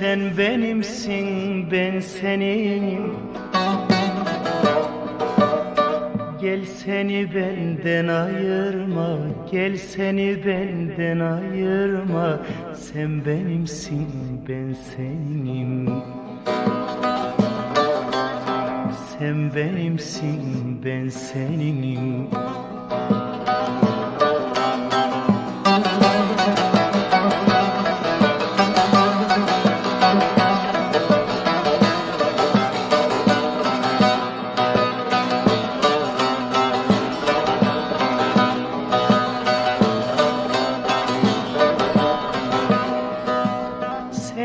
sen benimsin ben seninim Gel seni benden ayırma Gel seni benden ayırma. Sen benimsin ben senim. Sen benimsin ben seninim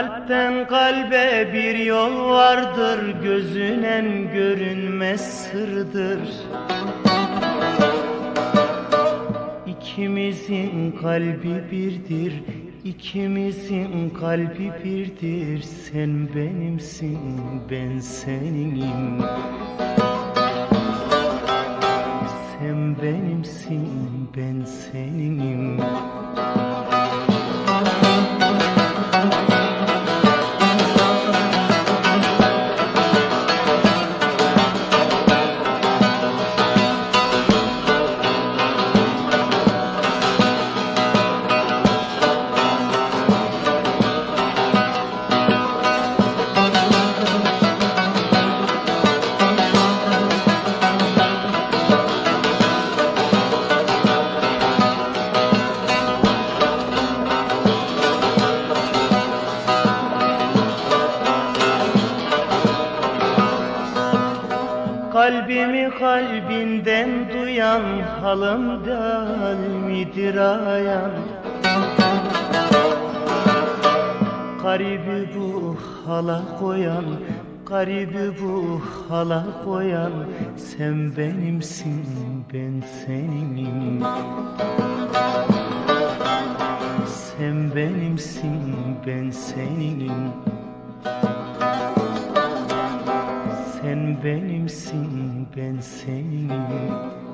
Kalpten kalbe bir yol vardır Gözünen görünmez sırdır. İkimizin kalbi birdir İkimizin kalbi birdir. Sen benimsin ben seninim Kalbimi kalbinden duyan halımdan midir ayan? Garibi bu hala koyan Garibi bu hala koyan Sen benimsin ben seninim Sen benimsin ben seninim Sen benimsin ben seninim